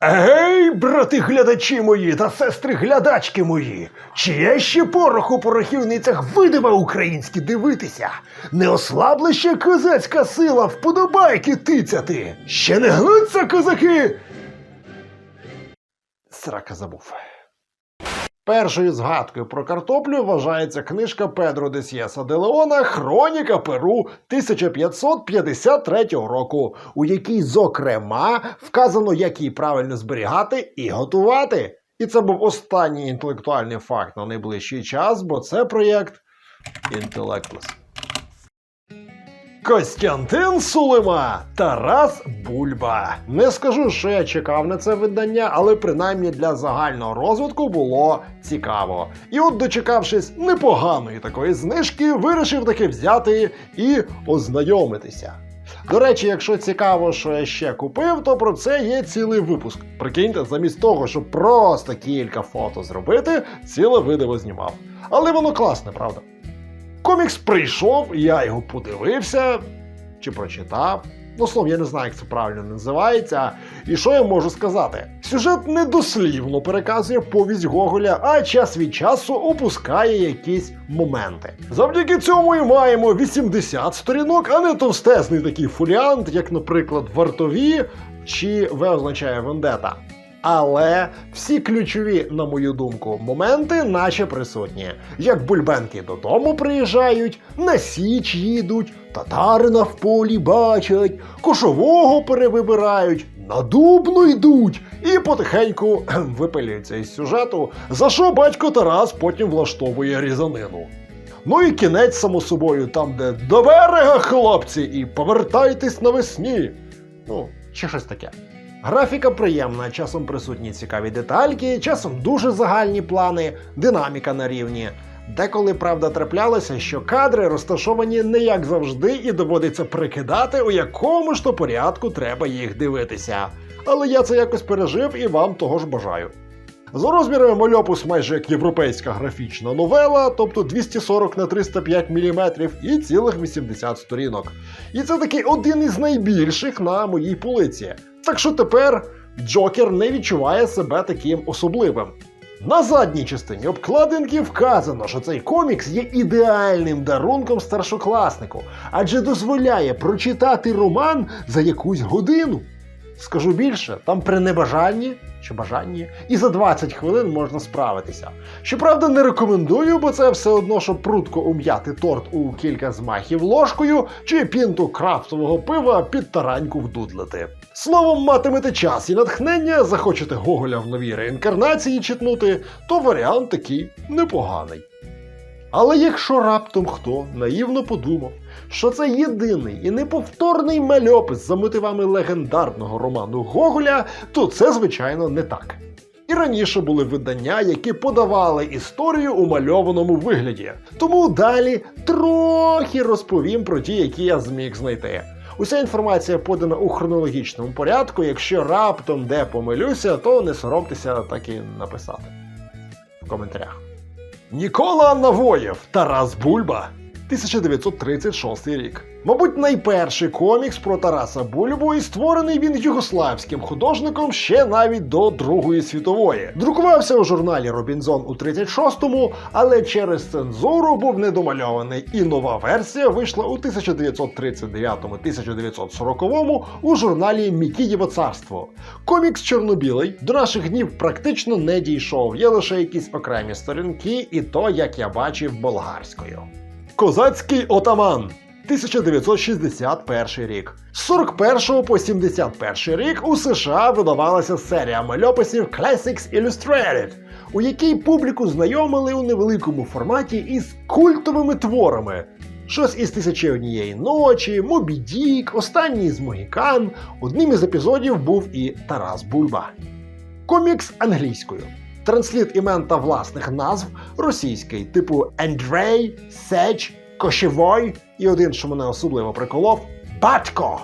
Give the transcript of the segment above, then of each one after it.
Гей, брати глядачі мої та сестри глядачки мої, чи є ще порох у порохівницях видива українські дивитися? Не ослабла ще козацька сила вподобайки тицяти? Ще не гнуться козаки? Срака забув. Першою згадкою про картоплю вважається книжка Педро Десьєса де Леона Хроніка Перу 1553 року, у якій, зокрема, вказано, як її правильно зберігати і готувати. І це був останній інтелектуальний факт на найближчий час, бо це проєкт Інтелектлес. Костянтин Сулима, Тарас Бульба. Не скажу, що я чекав на це видання, але принаймні для загального розвитку було цікаво. І от, дочекавшись непоганої такої знижки, вирішив таки взяти і ознайомитися. До речі, якщо цікаво, що я ще купив, то про це є цілий випуск. Прикиньте, замість того, щоб просто кілька фото зробити, ціле видео знімав. Але воно класне, правда? Комікс прийшов, я його подивився чи прочитав. Ну, словом, я не знаю, як це правильно називається. І що я можу сказати? Сюжет не дослівно переказує повість Гоголя, а час від часу опускає якісь моменти. Завдяки цьому і маємо 80 сторінок, а не товстезний такий фоліант, як, наприклад, вартові чи В означає вендета. Але всі ключові, на мою думку, моменти наче присутні. Як бульбенки додому приїжджають, на січ їдуть, татарина в полі бачать, кошового перевибирають, на дубну йдуть і потихеньку випилюються із сюжету, за що батько Тарас потім влаштовує різанину. Ну і кінець, само собою, там, де до берега, хлопці, і повертайтесь навесні. Ну, чи щось таке. Графіка приємна, часом присутні цікаві детальки, часом дуже загальні плани, динаміка на рівні. Деколи, правда, траплялося, що кадри розташовані не як завжди, і доводиться прикидати, у якому ж то порядку треба їх дивитися. Але я це якось пережив і вам того ж бажаю. За розмірами мальопус майже як європейська графічна новела, тобто 240 на 305 мм і цілих 80 сторінок. І це такий один із найбільших на моїй полиці. Так що тепер Джокер не відчуває себе таким особливим. На задній частині обкладинки вказано, що цей комікс є ідеальним дарунком старшокласнику, адже дозволяє прочитати роман за якусь годину. Скажу більше, там при небажанні чи бажанні, і за 20 хвилин можна справитися. Щоправда, не рекомендую, бо це все одно, щоб прудко ум'яти торт у кілька змахів ложкою чи пінту крафтового пива під тараньку вдудлити. Словом, матимете час і натхнення, захочете Гоголя в новій реінкарнації читнути, то варіант такий непоганий. Але якщо раптом хто наївно подумав, що це єдиний і неповторний мальопис за мотивами легендарного роману Гоголя, то це, звичайно, не так. І раніше були видання, які подавали історію у мальованому вигляді. Тому далі трохи розповім про ті, які я зміг знайти. Уся інформація подана у хронологічному порядку. Якщо раптом де помилюся, то не соромтеся так і написати в коментарях. Нікола Навоєв, Тарас Бульба, 1936 рік. Мабуть, найперший комікс про Тараса Бульбу, і створений він югославським художником ще навіть до Другої світової. Друкувався у журналі Робінзон у 36-му, але через цензуру був недомальований, і нова версія вийшла у 1939-1940 у журналі Мікієво царство. Комікс чорнобілий до наших днів практично не дійшов. Є лише якісь окремі сторінки, і то, як я бачив, болгарською. Козацький отаман. 1961 рік. З 41 по 71 рік у США видавалася серія мальописів Classics Illustrated, у якій публіку знайомили у невеликому форматі із культовими творами. Щось із тисячі однієї ночі, Мобі Дік, останній з Могікан. Одним із епізодів був і Тарас Бульба. Комікс англійською. Трансліт імен та власних назв російський, типу Андрей, Сеч, Кошевой і один, що мене особливо приколов Батько.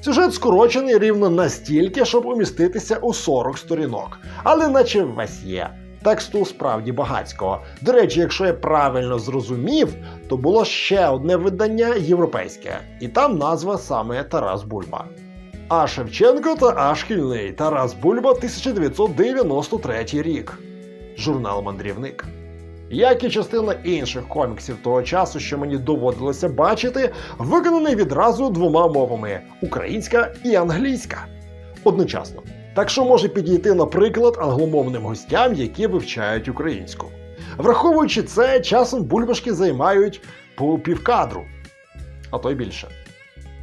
Сюжет скорочений рівно настільки, щоб уміститися у 40 сторінок, але наче весь є. Тексту справді багатського. До речі, якщо я правильно зрозумів, то було ще одне видання європейське, і там назва саме Тарас Бульба. А Шевченко та А Шкільний Тарас Бульба 1993 рік. Журнал Мандрівник. Як і частина інших коміксів того часу, що мені доводилося бачити, виконаний відразу двома мовами українська і англійська. Одночасно. Так що може підійти, наприклад, англомовним гостям, які вивчають українську. Враховуючи це, часом бульбашки займають по півкадру, а то й більше.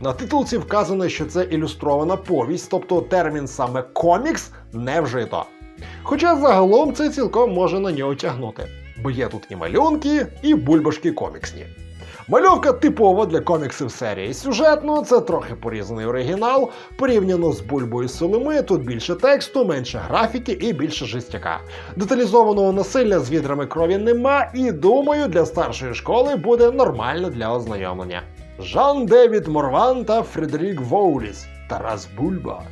На титулці вказано, що це ілюстрована повість, тобто термін саме комікс не вжито. Хоча загалом це цілком може на нього тягнути, бо є тут і малюнки, і бульбашки коміксні. Мальовка типова для коміксів серії сюжетно, це трохи порізаний оригінал. Порівняно з бульбою Соломи, тут більше тексту, менше графіки і більше жестяка. Деталізованого насилля з відрами крові нема, і думаю, для старшої школи буде нормально для ознайомлення. Жан Девід Морван та Фредерік Воуліс. Тарас Бульба.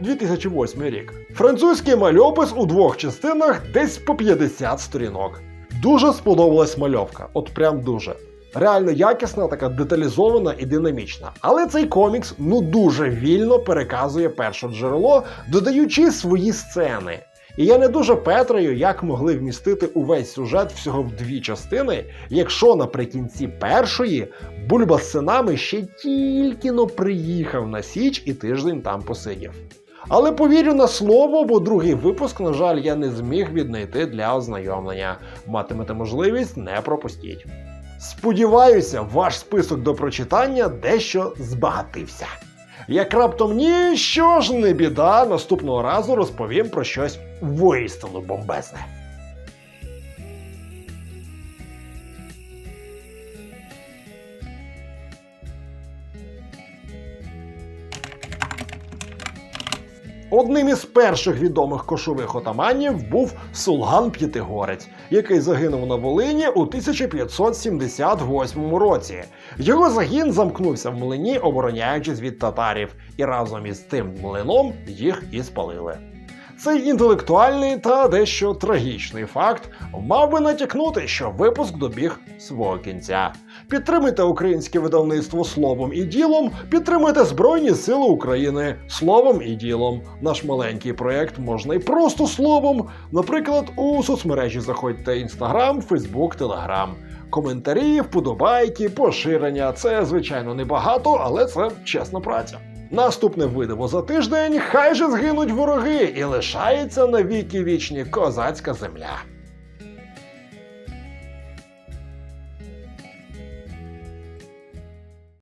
2008 рік. Французький мальопис у двох частинах десь по 50 сторінок. Дуже сподобалась мальовка, от прям дуже. Реально якісна, така деталізована і динамічна. Але цей комікс ну дуже вільно переказує перше джерело, додаючи свої сцени. І я не дуже петраю, як могли вмістити увесь сюжет всього в дві частини, якщо наприкінці першої Бульба з синами ще тільки но приїхав на Січ і тиждень там посидів. Але повірю на слово, бо другий випуск, на жаль, я не зміг віднайти для ознайомлення. Матимете можливість, не пропустіть. Сподіваюся, ваш список до прочитання дещо збагатився. Як раптом ні, що ж не біда, наступного разу розповім про щось воістину бомбезне. Одним із перших відомих кошових отаманів був Сулган П'ятигорець, який загинув на Волині у 1578 році. Його загін замкнувся в млині, обороняючись від татарів, і разом із тим млином їх і спалили. Цей інтелектуальний та дещо трагічний факт мав би натякнути, що випуск добіг свого кінця. Підтримуйте українське видавництво словом і ділом, підтримуйте Збройні Сили України словом і ділом. Наш маленький проект можна і просто словом. Наприклад, у соцмережі заходьте Інстаграм, Фейсбук, Телеграм. Коментарі, вподобайки, поширення це звичайно небагато, але це чесна праця. Наступне видиво за тиждень. Хай же згинуть вороги і лишається навіки вічні козацька земля.